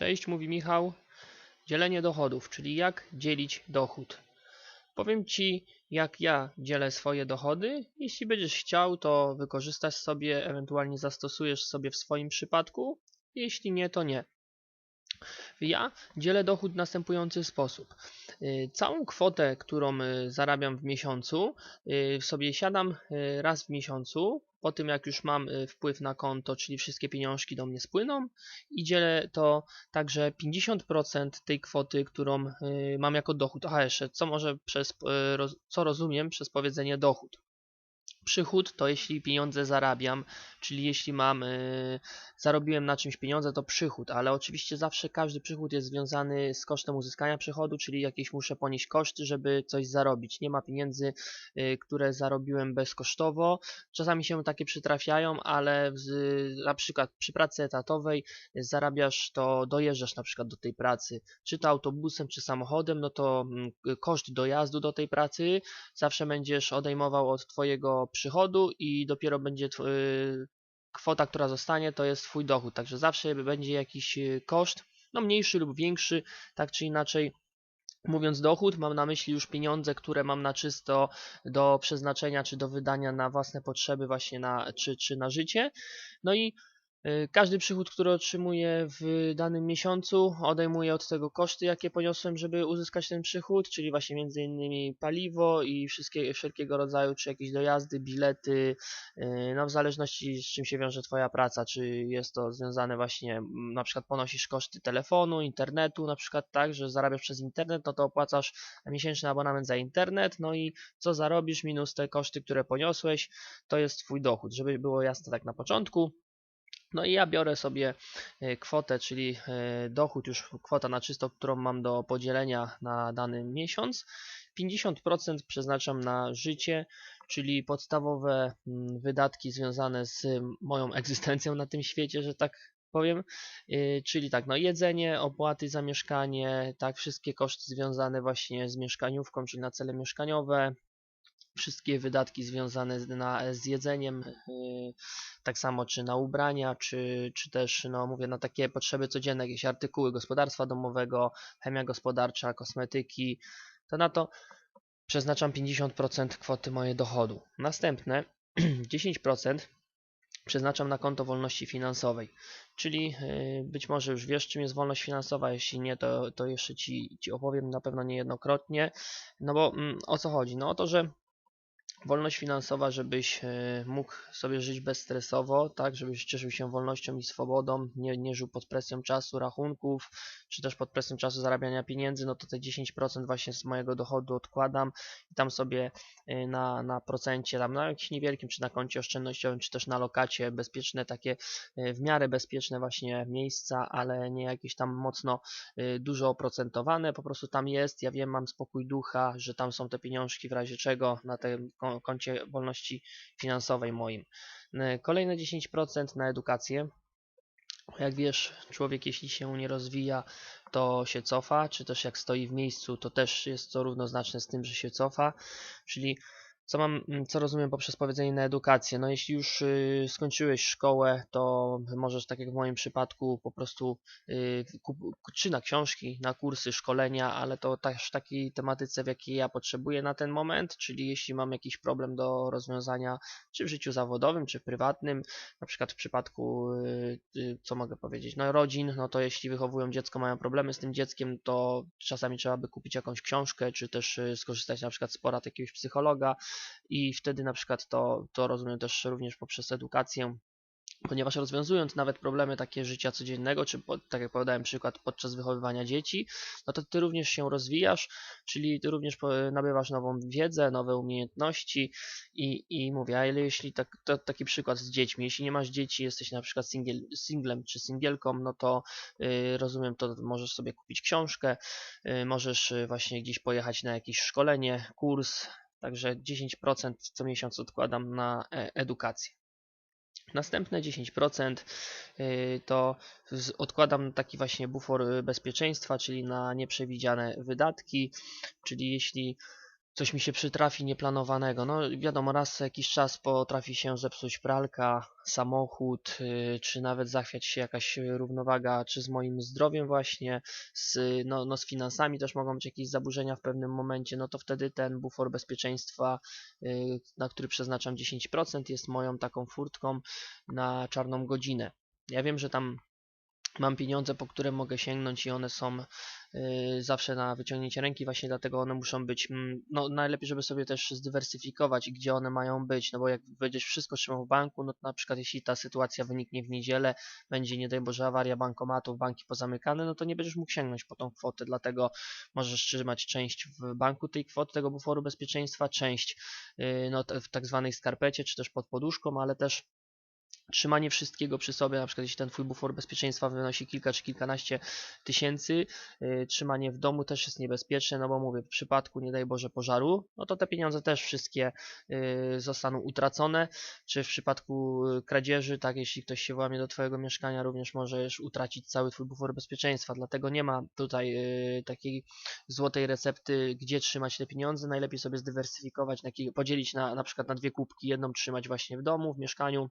Cześć, mówi Michał. Dzielenie dochodów, czyli jak dzielić dochód. Powiem Ci, jak ja dzielę swoje dochody. Jeśli będziesz chciał, to wykorzystasz sobie, ewentualnie zastosujesz sobie w swoim przypadku. Jeśli nie, to nie. Ja dzielę dochód w następujący sposób. Y, Całą kwotę, którą y, zarabiam w miesiącu, y, sobie siadam raz w miesiącu, po tym jak już mam wpływ na konto, czyli wszystkie pieniążki do mnie spłyną i dzielę to także 50% tej kwoty, którą mam jako dochód. Aha, jeszcze co może przez, co rozumiem przez powiedzenie dochód. Przychód to jeśli pieniądze zarabiam, czyli jeśli mam, y, zarobiłem na czymś pieniądze, to przychód, ale oczywiście zawsze każdy przychód jest związany z kosztem uzyskania przychodu, czyli jakieś muszę ponieść koszty, żeby coś zarobić. Nie ma pieniędzy, y, które zarobiłem bezkosztowo. Czasami się takie przytrafiają, ale z, na przykład przy pracy etatowej zarabiasz to, dojeżdżasz na przykład do tej pracy, czy to autobusem, czy samochodem, no to mm, koszt dojazdu do tej pracy zawsze będziesz odejmował od Twojego przychodu i dopiero będzie y, kwota, która zostanie, to jest Twój dochód. Także zawsze będzie jakiś y, koszt, no mniejszy lub większy, tak czy inaczej. Mówiąc dochód, mam na myśli już pieniądze, które mam na czysto do przeznaczenia czy do wydania na własne potrzeby, właśnie na, czy, czy na życie. No i każdy przychód, który otrzymuję w danym miesiącu, odejmuję od tego koszty, jakie poniosłem, żeby uzyskać ten przychód, czyli właśnie między innymi paliwo i wszystkie, wszelkiego rodzaju, czy jakieś dojazdy, bilety, y, no w zależności z czym się wiąże Twoja praca, czy jest to związane właśnie, na przykład ponosisz koszty telefonu, internetu, na przykład tak, że zarabiasz przez internet, no to opłacasz miesięczny abonament za internet, no i co zarobisz minus te koszty, które poniosłeś, to jest Twój dochód, żeby było jasne tak na początku. No i ja biorę sobie e, kwotę, czyli e, dochód, już kwota na czysto, którą mam do podzielenia na dany miesiąc. 50% przeznaczam na życie, czyli podstawowe mm, wydatki związane z moją egzystencją na tym świecie, że tak powiem. Yy, Czyli tak, no jedzenie, opłaty za mieszkanie, tak, wszystkie koszty związane właśnie z mieszkaniówką, czyli na cele mieszkaniowe, wszystkie wydatki związane z, na, z jedzeniem, yy, tak samo czy na ubrania, czy, czy też, no mówię, na takie potrzeby codzienne, jakieś artykuły gospodarstwa domowego, chemia gospodarcza, kosmetyki, to na to przeznaczam 50% kwoty mojego dochodu. Następne 10% przeznaczam na konto wolności finansowej, czyli yy, być może już wiesz czym jest wolność finansowa, jeśli nie to, to jeszcze ci, ci opowiem na pewno niejednokrotnie, no bo mm, o co chodzi? No o to, że wolność finansowa, żebyś e, mógł sobie żyć bezstresowo, tak, żebyś cieszył się wolnością i swobodą, nie, nie żył pod presją czasu, rachunków, czy też pod presją czasu zarabiania pieniędzy, no to te 10% właśnie z mojego dochodu odkładam i tam sobie e, na, na procencie, tam na jakimś niewielkim, czy na koncie oszczędnościowym, czy też na lokacie bezpieczne, takie e, w miarę bezpieczne właśnie miejsca, ale nie jakieś tam mocno dużo oprocentowane, po prostu tam jest, ja wiem, mam spokój ducha, że tam są te pieniążki w razie czego na tym kon- koncie wolności finansowej moim. E, Kolejne 10% na edukację. Jak wiesz, człowiek jeśli się nie rozwija, to się cofa, czy też jak stoi w miejscu, to też jest to równoznaczne z tym, że się cofa. Czyli co mam, mm, co rozumiem poprzez powiedzenie na edukację? No jeśli już y, skończyłeś szkołę, to możesz, tak jak w moim przypadku, po prostu y, czy na książki, na kursy, szkolenia, ale to też takiej tematyce, w jakiej ja potrzebuję na ten moment, czyli jeśli mam jakiś problem do rozwiązania, czy w życiu zawodowym, czy prywatnym, na przykład w przypadku, y, y, co mogę powiedzieć, no rodzin, no to jeśli wychowują dziecko, mają problemy z tym dzieckiem, to czasami trzeba by kupić jakąś książkę, czy też y, skorzystać na przykład z porad jakiegoś psychologa i wtedy na przykład to, to rozumiem też również poprzez edukację, ponieważ rozwiązując nawet problemy takie życia codziennego, czy po, tak jak podałem przykład podczas wychowywania dzieci, no to ty również się rozwijasz, czyli ty również nabywasz nową wiedzę, nowe umiejętności i, i mówię, a jeśli tak, to taki przykład z dziećmi, jeśli nie masz dzieci, jesteś na przykład singiel, singlem czy singielką, no to y, rozumiem, to możesz sobie kupić książkę, y, możesz y, właśnie gdzieś pojechać na jakieś szkolenie, kurs, Także 10% co miesiąc odkładam na e, edukację. Następne 10% y, to odkładam taki właśnie bufor y, bezpieczeństwa, czyli na nieprzewidziane wydatki, czyli jeśli coś mi się przytrafi nieplanowanego. No wiadomo, raz jakiś czas potrafi się zepsuć pralka, samochód, y, czy nawet zachwiać się jakaś równowaga, czy z moim zdrowiem właśnie, z, no, no z finansami też mogą być jakieś zaburzenia w pewnym momencie, no to wtedy ten bufor bezpieczeństwa, y, na który przeznaczam 10% jest moją taką furtką na czarną godzinę. Ja wiem, że tam mam pieniądze, po które mogę sięgnąć i one są zawsze na wyciągnięcie ręki, właśnie dlatego one muszą być, mm, no najlepiej, żeby sobie też zdywersyfikować, gdzie one mają być, no bo jak będziesz wszystko trzymał w banku, no to na przykład jeśli ta sytuacja wyniknie w niedzielę, będzie nie daj Boże awaria bankomatów, banki pozamykane, no to nie będziesz mógł sięgnąć po tą kwotę, dlatego możesz trzymać część w banku tej kwoty, tego buforu bezpieczeństwa, część y, no, w tak zwanej skarpecie, czy też pod poduszką, ale też trzymanie wszystkiego przy sobie, na przykład jeśli ten twój bufor bezpieczeństwa wynosi kilka czy kilkanaście tysięcy, yy, trzymanie w domu też jest niebezpieczne, no bo mówię, w przypadku nie daj Boże pożaru, no to te pieniądze też wszystkie yy, zostaną utracone, czy w przypadku kradzieży, tak, jeśli ktoś się włamie do twojego mieszkania, również możesz utracić cały twój bufor bezpieczeństwa, dlatego nie ma tutaj takiej złotej recepty, gdzie trzymać te pieniądze, najlepiej sobie zdywersyfikować, podzielić na, na przykład na dwie kubki, jedną trzymać właśnie w domu, w mieszkaniu,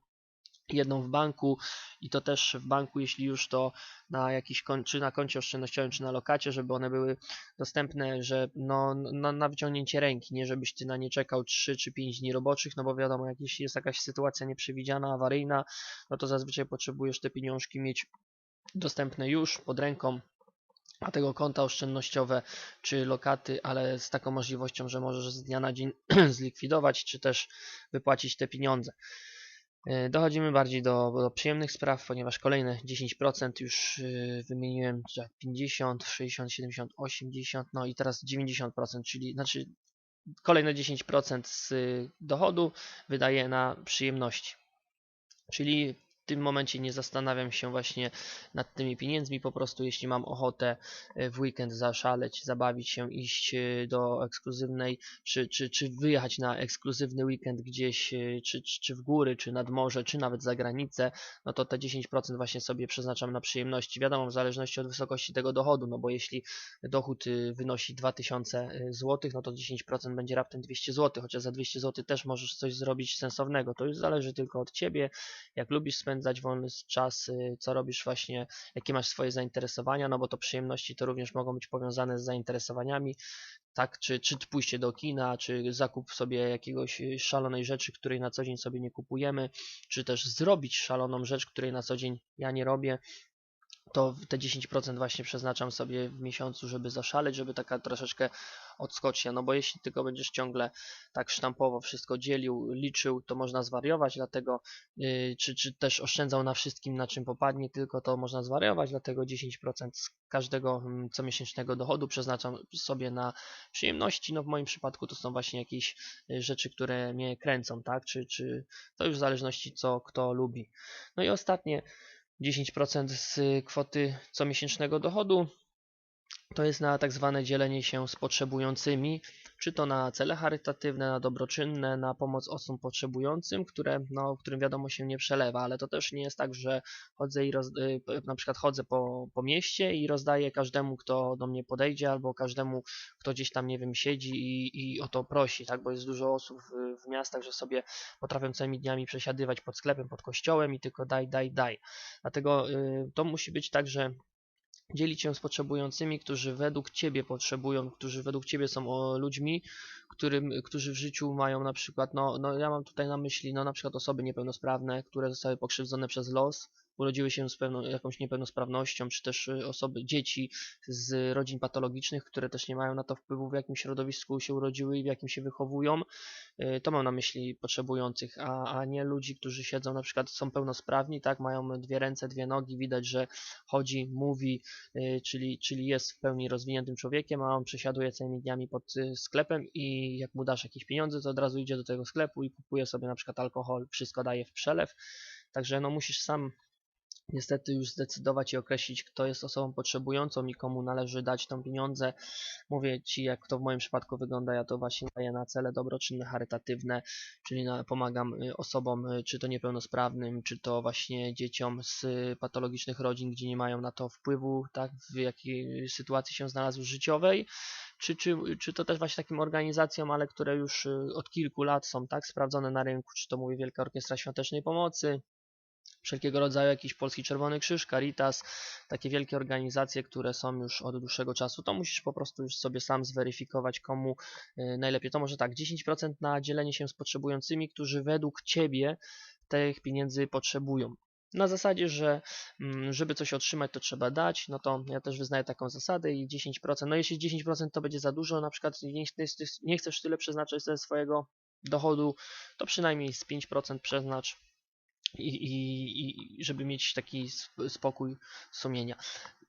jedną w banku i to też w banku, jeśli już to na jakiś czy na koncie oszczędnościowym, czy na lokacie, żeby one były dostępne, że no, na, na wyciągnięcie ręki, nie żebyś ty na nie czekał 3 czy 5 dni roboczych, no bo wiadomo, jak jeśli jest jakaś sytuacja nieprzewidziana, awaryjna, no to zazwyczaj potrzebujesz te pieniążki mieć dostępne już pod ręką, a tego konta oszczędnościowe czy lokaty, ale z taką możliwością, że możesz z dnia na dzień zlikwidować, czy też wypłacić te pieniądze. E, dochodzimy bardziej do, do przyjemnych spraw, ponieważ kolejne 10% już e, wymieniłem, 50, 60, 70, 80, no i teraz 90%, czyli znaczy kolejne 10% z dochodu wydaje na przyjemności. Czyli tym momencie nie zastanawiam się właśnie nad tymi pieniędzmi, po prostu jeśli mam ochotę e, w weekend zaszaleć, zabawić się, iść e, do ekskluzywnej, czy, czy, czy wyjechać na ekskluzywny weekend gdzieś, e, czy, czy w góry, czy nad morze, czy nawet za granicę, no to te 10% właśnie sobie przeznaczam na przyjemności. Wiadomo, w zależności od wysokości tego dochodu, no bo jeśli dochód wynosi 2000 zł, no to 10% będzie raptem 200 zł, chociaż za 200 zł też możesz coś zrobić sensownego. To już zależy tylko od Ciebie, jak lubisz spędzać spędzać wolny czas, y, co robisz właśnie, jakie masz swoje zainteresowania, no bo to przyjemności to również mogą być powiązane z zainteresowaniami, tak, czy, czy pójście do kina, czy zakup sobie jakiegoś y, szalonej rzeczy, której na co dzień sobie nie kupujemy, czy też zrobić szaloną rzecz, której na co dzień ja nie robię, to te 10% właśnie przeznaczam sobie w miesiącu, żeby zaszaleć, żeby taka troszeczkę odskocznia, no bo jeśli tylko będziesz ciągle tak sztampowo wszystko dzielił, liczył, to można zwariować, dlatego yy, czy, czy też oszczędzał na wszystkim, na czym popadnie, tylko to można zwariować, dlatego 10% z każdego yy, comiesięcznego dochodu przeznaczam sobie na przyjemności, no w moim przypadku to są właśnie jakieś yy, rzeczy, które mnie kręcą, tak, czy, czy to już w zależności co kto lubi. No i ostatnie 10% z kwoty comiesięcznego dochodu. To jest na tak zwane dzielenie się z potrzebującymi, czy to na cele charytatywne, na dobroczynne, na pomoc osobom potrzebującym, które, no, którym wiadomo się nie przelewa, ale to też nie jest tak, że chodzę i roz, y, na przykład chodzę po, po mieście i rozdaję każdemu, kto do mnie podejdzie, albo każdemu, kto gdzieś tam, nie wiem, siedzi i, i o to prosi, tak, bo jest dużo osób w, w miastach, że sobie potrafią całymi dniami przesiadywać pod sklepem, pod kościołem i tylko daj, daj, daj. Dlatego y, to musi być tak, że dzielić się z potrzebującymi, którzy według Ciebie potrzebują, którzy według Ciebie są ludźmi, którym, którzy w życiu mają na przykład, no, no ja mam tutaj na myśli, no na przykład osoby niepełnosprawne, które zostały pokrzywdzone przez los, urodziły się z pewną jakąś niepełnosprawnością, czy też y, osoby, dzieci z rodzin patologicznych, które też nie mają na to wpływu, w jakim środowisku się urodziły i w jakim się wychowują. Y, to mam na myśli potrzebujących, a, a nie ludzi, którzy siedzą, na przykład są pełnosprawni, tak, mają dwie ręce, dwie nogi, widać, że chodzi, mówi, y, czyli, czyli jest w pełni rozwiniętym człowiekiem, a on przesiaduje całymi dniami pod sklepem i jak mu dasz jakieś pieniądze, to od razu idzie do tego sklepu i kupuje sobie na przykład alkohol, wszystko daje w przelew. Także no musisz sam niestety już zdecydować i określić, kto jest osobą potrzebującą i komu należy dać tą pieniądze. Mówię Ci, jak to w moim przypadku wygląda, ja to właśnie daję na cele dobroczynne, charytatywne, czyli pomagam y, osobom, y, czy to niepełnosprawnym, czy to właśnie dzieciom z patologicznych rodzin, gdzie nie mają na to wpływu, tak, w jakiej sytuacji się znalazły życiowej, czy, czy, czy to też właśnie takim organizacjom, ale które już y, od kilku lat są tak sprawdzone na rynku, czy to mówię Wielka Orkiestra Świątecznej Pomocy, wszelkiego rodzaju jakiś Polski Czerwony Krzyż, Caritas, takie wielkie organizacje, które są już od dłuższego czasu, to musisz po prostu już sobie sam zweryfikować, komu y, najlepiej. To może tak, 10% na dzielenie się z potrzebującymi, którzy według Ciebie tych pieniędzy potrzebują. Na zasadzie, że mm, żeby coś otrzymać, to trzeba dać, no to ja też wyznaję taką zasadę i 10%. No jeśli 10% to będzie za dużo, na przykład nie, nie chcesz tyle przeznaczyć ze swojego dochodu, to przynajmniej z 5% przeznacz i, i, żeby mieć taki spokój sumienia.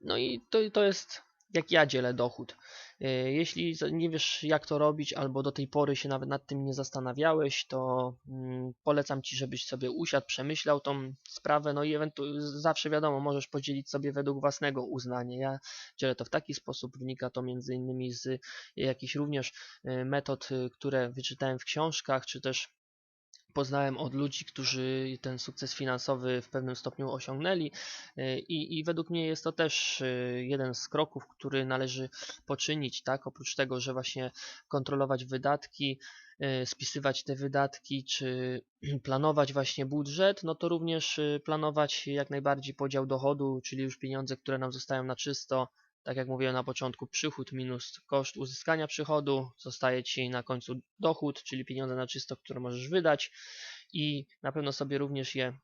No i to, to jest jak ja dzielę dochód. E, jeśli nie wiesz jak to robić albo do tej pory się nawet nad tym nie zastanawiałeś, to mm, polecam Ci, żebyś sobie usiadł, przemyślał tą sprawę, no i zawsze wiadomo, możesz podzielić sobie według własnego uznania. Ja dzielę to w taki sposób, wynika to między innymi z jakichś również e, metod, które wyczytałem w książkach, czy też poznałem od ludzi, którzy ten sukces finansowy w pewnym stopniu osiągnęli y, i, i, według mnie jest to też y, jeden z kroków, który należy poczynić, tak? Oprócz tego, że właśnie kontrolować wydatki, y, spisywać te wydatki, czy planować właśnie budżet, no to również planować jak najbardziej podział dochodu, czyli już pieniądze, które nam zostają na czysto, tak jak mówiłem na początku, przychód minus koszt uzyskania przychodu, zostaje Ci na końcu dochód, czyli pieniądze na czysto, które możesz wydać i na pewno sobie również je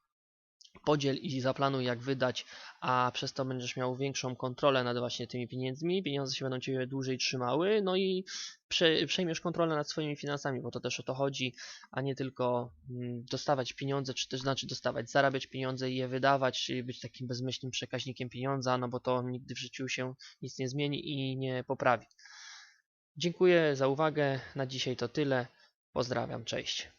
podziel i zaplanuj jak wydać, a przez to będziesz miał większą kontrolę nad właśnie tymi pieniędzmi, pieniądze się będą Ciebie dłużej trzymały, no i prze, przejmiesz kontrolę nad swoimi finansami, bo to też o to chodzi, a nie tylko mm, dostawać pieniądze, czy też znaczy dostawać, zarabiać pieniądze i je wydawać, czyli być takim bezmyślnym przekaźnikiem pieniądza, no bo to nigdy w życiu się nic nie zmieni i nie poprawi. Dziękuję za uwagę, na dzisiaj to tyle, pozdrawiam, cześć.